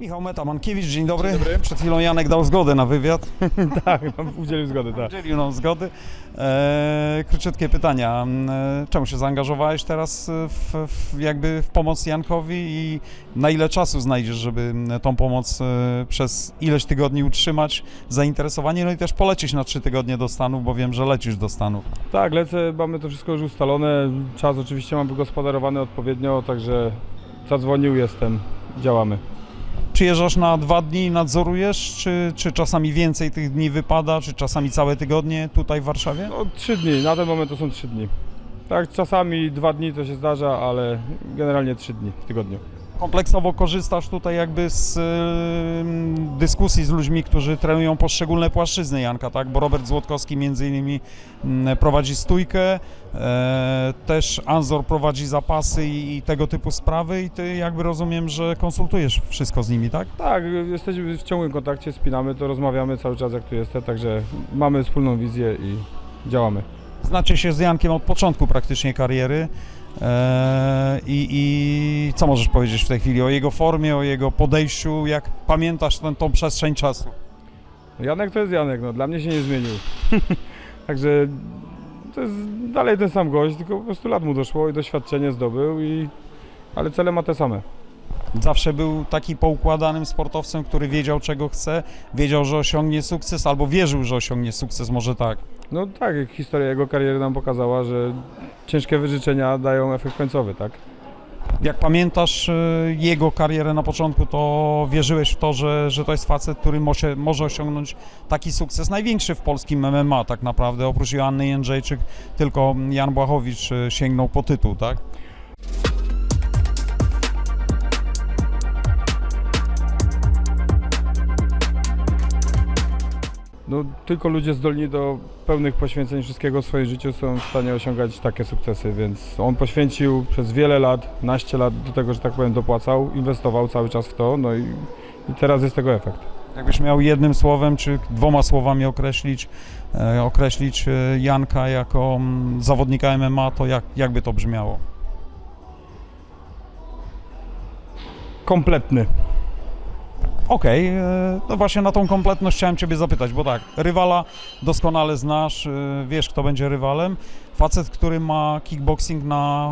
Michał Meta-Mankiewicz, dzień dobry. Dobry. Przed chwilą Janek dał zgodę na wywiad. Tak, no, udzielił zgody, tak. Udzielił nam zgody. E, króciutkie pytania. E, czemu się zaangażowałeś teraz w, w, jakby w pomoc Jankowi i na ile czasu znajdziesz, żeby tą pomoc e, przez ileś tygodni utrzymać, zainteresowanie, no i też polecieć na trzy tygodnie do Stanów, bo wiem, że lecisz do Stanów. Tak, lecę, mamy to wszystko już ustalone. Czas oczywiście mam wygospodarowany odpowiednio, także zadzwonił, jestem, działamy. Przyjeżdżasz na dwa dni, nadzorujesz, czy, czy czasami więcej tych dni wypada, czy czasami całe tygodnie tutaj w Warszawie? No, trzy dni, na ten moment to są trzy dni. Tak, czasami dwa dni to się zdarza, ale generalnie trzy dni w tygodniu. Kompleksowo korzystasz tutaj jakby z y, dyskusji z ludźmi, którzy trenują poszczególne płaszczyzny Janka, tak? Bo Robert Złotkowski między innymi mm, prowadzi stójkę, e, też Anzor prowadzi zapasy i, i tego typu sprawy i ty jakby rozumiem, że konsultujesz wszystko z nimi, tak? Tak, jesteśmy w ciągłym kontakcie, spinamy to, rozmawiamy cały czas jak tu jestem, także mamy wspólną wizję i działamy. Znacie się z Jankiem od początku praktycznie kariery. E, I, I co możesz powiedzieć w tej chwili o jego formie, o jego podejściu, jak pamiętasz tę tą przestrzeń czasu? Janek to jest Janek, no dla mnie się nie zmienił. Także to jest dalej ten sam gość, tylko po prostu lat mu doszło i doświadczenie zdobył i ale cele ma te same. Zawsze był taki poukładanym sportowcem, który wiedział czego chce, wiedział, że osiągnie sukces, albo wierzył, że osiągnie sukces, może tak. No tak, historia jego kariery nam pokazała, że ciężkie wyrzeczenia dają efekt końcowy, tak? Jak pamiętasz y, jego karierę na początku, to wierzyłeś w to, że, że to jest facet, który może, może osiągnąć taki sukces, największy w polskim MMA tak naprawdę, oprócz Joanny Jędrzejczyk, tylko Jan Błachowicz y, sięgnął po tytuł, tak? No tylko ludzie zdolni do pełnych poświęceń wszystkiego w swoim życiu są w stanie osiągać takie sukcesy, więc on poświęcił przez wiele lat, naście lat do tego, że tak powiem, dopłacał, inwestował cały czas w to, no i, i teraz jest tego efekt. Jakbyś miał jednym słowem czy dwoma słowami określić, e, określić e, Janka jako mm, zawodnika MMA, to jak, jakby to brzmiało? Kompletny. Okej, e, no właśnie na tą kompletność chciałem Ciebie zapytać, bo tak, rywala doskonale znasz, e, wiesz kto będzie rywalem. Facet, który ma kickboxing na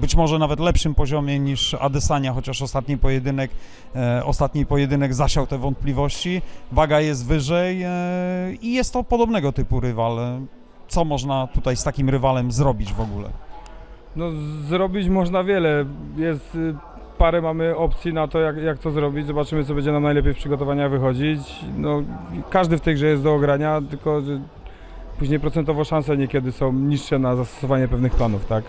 być może nawet lepszym poziomie niż Adesanya, chociaż ostatni pojedynek, e, ostatni pojedynek zasiał te wątpliwości. Waga jest wyżej i jest to podobnego typu rywal. Co można tutaj z takim rywalem zrobić w ogóle? No zrobić można wiele. Jest y, parę mamy opcji na to, jak, jak to zrobić. Zobaczymy, co będzie nam najlepiej w przygotowaniach wychodzić. No, każdy w tej grze jest do ogrania, tylko później procentowo szanse niekiedy są niższe na zastosowanie pewnych planów, tak?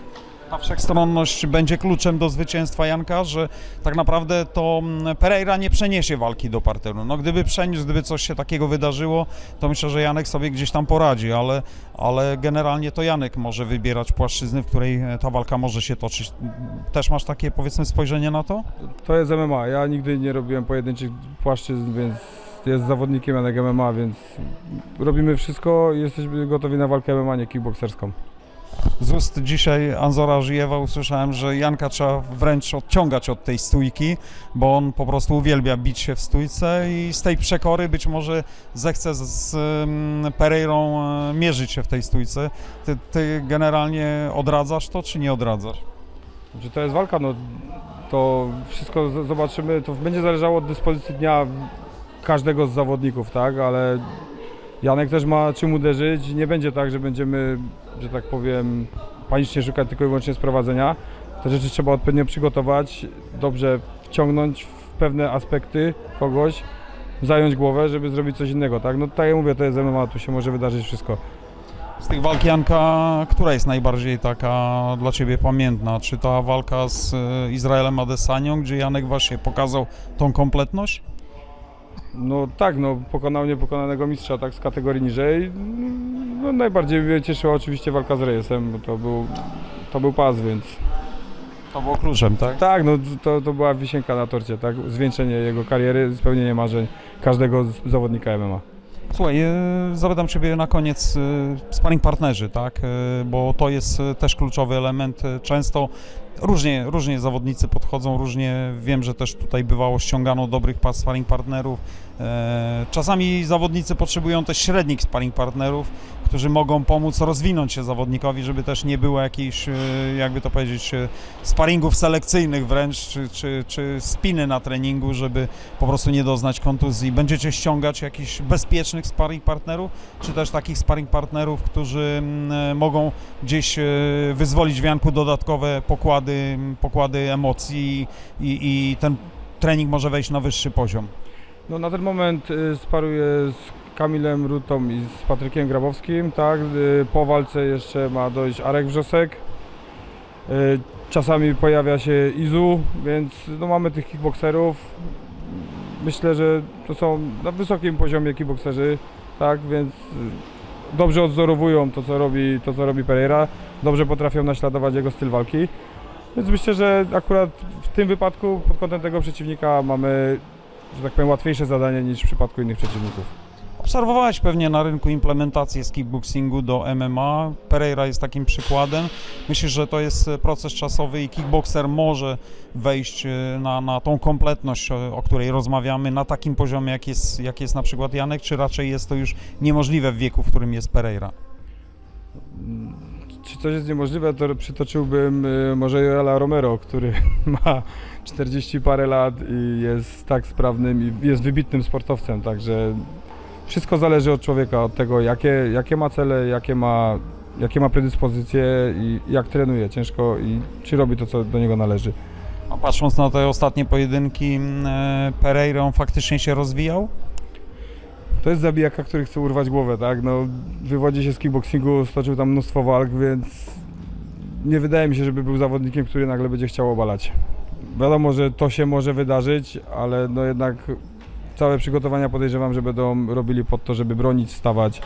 Ta wszechstronność będzie kluczem do zwycięstwa Janka, że tak naprawdę to mm, Pereira nie przeniesie walki do parteru. No gdyby przeniósł, gdyby coś się takiego wydarzyło, to myślę, że Janek sobie gdzieś tam poradzi, ale, ale generalnie to Janek może wybierać płaszczyzny, w której e, ta walka może się toczyć. Też masz takie powiedzmy spojrzenie na to? To jest MMA. Ja nigdy nie robiłem pojedynczych płaszczyzn, więc jest zawodnikiem Janek MMA, więc robimy wszystko i jesteśmy gotowi na walkę MMA, nie kickbokserską. Z ust dzisiaj Anzora Żyjewa usłyszałem, że Janka trzeba wręcz odciągać od tej stójki, bo on po prostu uwielbia bić się w stójce i z tej przekory być może zechce z, mm, Pereirą e, mierzyć się w tej stójce. Ty, ty generalnie odradzasz to, czy nie odradzasz? Czy to jest walka? No to wszystko zobaczymy. To będzie zależało od dyspozycji dnia każdego z zawodników, tak? Ale Janek też ma czym uderzyć. Nie będzie tak, że będziemy, że tak powiem, panicznie szukać tylko i wyłącznie sprowadzenia. Te rzeczy trzeba odpowiednio przygotować, dobrze wciągnąć w pewne aspekty kogoś, zająć głowę, żeby zrobić coś innego, tak? No tak jak mówię, to jest MMA, tu się może wydarzyć wszystko. Z tych walk Janka, która jest najbardziej taka dla Ciebie pamiętna? Czy ta walka z e, Izraelem Adesanią, gdzie Janek właśnie pokazał tą kompletność? No tak, no pokonał niepokonanego mistrza tak z kategorii niżej. No najbardziej mnie cieszyła oczywiście walka z Reyesem, bo to był, to był pas, więc To było kluczem, tak? tak, no to, to była wisienka na torcie, tak, zwieńczenie jego kariery, spełnienie marzeń każdego z- zawodnika MMA. Słuchaj, e, zapytam Ciebie na koniec, e, sparring partnerzy, tak? E, Bo to jest e, też kluczowy element. E, Często Różnie, różnie zawodnicy podchodzą, różnie wiem, że też tutaj bywało ściągano dobrych sparring partnerów. E, Czasami zawodnicy potrzebują też średnich sparring partnerów, którzy mogą pomóc rozwinąć się zawodnikowi, żeby też nie było jakichś, e, jakby to powiedzieć, e, sparingów selekcyjnych wręcz, czy, czy, czy spiny na treningu, żeby po prostu nie doznać kontuzji. Będziecie ściągać jakichś bezpiecznych sparring partnerów, czy też takich sparring partnerów, którzy mm, mogą gdzieś wyzwolić w Janku dodatkowe pokłady, pokłady emocji i, i ten trening może wejść na wyższy poziom. No na ten moment y, sparuję z Kamilem Rutą i z Patrykiem Grabowskim, tak. Y, Po walce jeszcze ma dojść Arek Wrzosek. Y, Czasami pojawia się Izu, więc no mamy tych kickboxerów. Myślę, że to są na wysokim poziomie kickboxerzy, tak, więc dobrze odzorowują to, co robi, to, co robi Pereira. Dobrze potrafią naśladować jego styl walki. Więc myślę, że akurat w tym wypadku pod kątem tego przeciwnika mamy że tak powiem, łatwiejsze zadanie niż w przypadku innych przeciwników. Obserwowałeś pewnie na rynku implementację z kickboxingu do MMA. Pereira jest takim przykładem. Myślisz, że to jest proces czasowy i kickboxer może wejść e, na, na tą kompletność, o, której rozmawiamy, na takim poziomie, jak jest, jak jest na przykład Janek, czy raczej jest to już niemożliwe w wieku, w którym jest Pereira? Coś jest niemożliwe, to przytoczyłbym y, może Joela Romero, który ma 40 parę lat i jest tak sprawnym i jest wybitnym sportowcem, także wszystko zależy od człowieka, od tego jakie, jakie ma cele, jakie ma, jakie ma predyspozycje i jak trenuje ciężko i czy robi to, co do niego należy. A patrząc na te ostatnie pojedynki, m, e, Pereira on faktycznie się rozwijał? To jest zabijaka, który chce urwać głowę, tak? No, wywodzi się z kickboxingu, stoczył tam mnóstwo walk, więc nie wydaje mi się, żeby był zawodnikiem, który nagle będzie chciał obalać. Wiadomo, że to się może wydarzyć, ale no jednak całe przygotowania podejrzewam, że będą robili pod to, żeby bronić, stawać.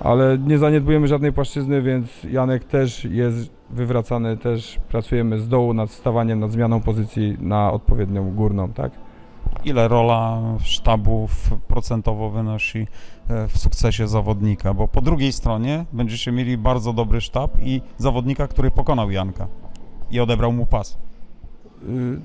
Ale nie zaniedbujemy żadnej płaszczyzny, więc Janek też jest wywracany, też pracujemy z dołu nad stawaniem, nad zmianą pozycji na odpowiednią górną, tak? Ile rola sztabów procentowo wynosi e, w sukcesie zawodnika? Bo po drugiej stronie będziecie mieli bardzo dobry sztab i zawodnika, który pokonał Janka i odebrał mu pas. Y,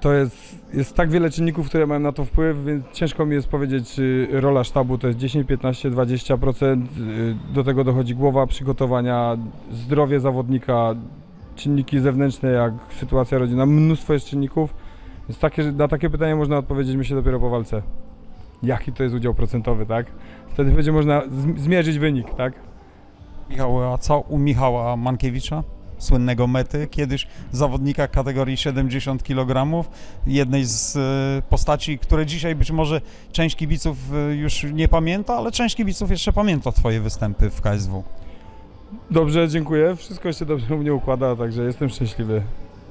To jest, jest tak wiele czynników, które mają na to wpływ, więc ciężko mi jest powiedzieć, czy rola sztabu to jest 10, 15, 20%. y, Do tego dochodzi głowa przygotowania, zdrowie zawodnika, czynniki zewnętrzne, jak sytuacja rodzina, mnóstwo jest czynników. Więc takie, na takie pytanie można odpowiedzieć myślę dopiero po walce. Jaki to jest udział procentowy, tak? Wtedy będzie można zm- zmierzyć wynik, tak? Michał, a co u Michała Mankiewicza? Słynnego mety, kiedyś zawodnika kategorii 70 kg, jednej z e, postaci, które dzisiaj być może część kibiców e, już nie pamięta, ale część kibiców jeszcze pamięta Twoje występy w KSW. Dobrze, dziękuję. Wszystko się dobrze u mnie układa, także jestem szczęśliwy.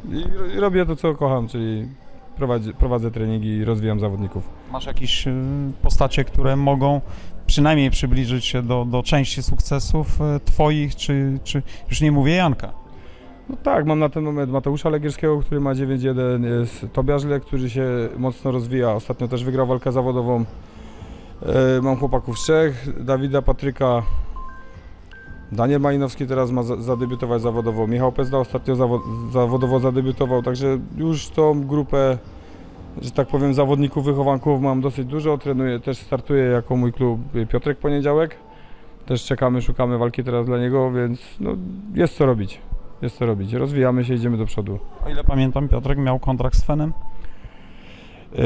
I robię to, co kocham, czyli prowadzi, prowadzę treningi i rozwijam zawodników. Masz jakieś e, postacie, które mogą przynajmniej przybliżyć się do, do części sukcesów e, Twoich, czy, czy już nie mówię Janka? No tak, mam na ten moment Mateusza Legierskiego, który ma 9-1, jest Tobiasz Lek, który się mocno rozwija. Ostatnio też wygrał walkę zawodową. E, mam chłopaków z Czech, Dawida Patryka. Daniel Malinowski teraz ma za- zadebiutować zawodowo. Michał Pezda ostatnio zawo- zawodowo zadebiutował, także już tą grupę, że tak powiem, zawodników, wychowanków mam dosyć dużo. Trenuję, też startuję jako mój klub Piotrek Poniedziałek. Też czekamy, szukamy walki teraz dla niego, więc no, jest co robić. Jest co robić. Rozwijamy się, idziemy do przodu. O ile pamiętam, Piotrek miał kontrakt z Fenem. Yy,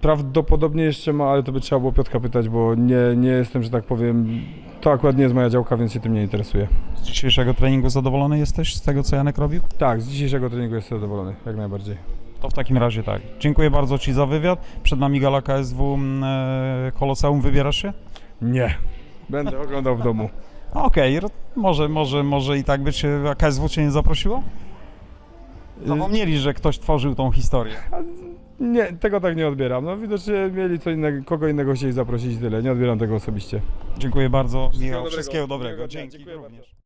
prawdopodobnie jeszcze ma, ale to by trzeba było Piotka pytać, bo nie, nie jestem, że tak powiem, to akurat nie jest moja działka, więc się tym nie interesuję. Z dzisiejszego treningu zadowolony jesteś z tego, co Janek robił? Tak, z dzisiejszego treningu jestem zadowolony, jak najbardziej. To w takim razie tak. Dziękuję bardzo Ci za wywiad. Przed nami gala KSW mm, e, Koloseum. Wybierasz się? Nie. Będę oglądał w domu. Okej, ro- może, może, może i tak być. A KSW Cię nie zaprosiło? Zapomnieli, że ktoś tworzył tą historię. Nie, tego tak nie odbieram. No widocznie mieli co innego, kogo innego chcieli zaprosić i tyle. Nie odbieram tego osobiście. Dziękuję bardzo. Michał, dobrego. wszystkiego dobrego. Miłego dnia. Dzięki Dziękuję również.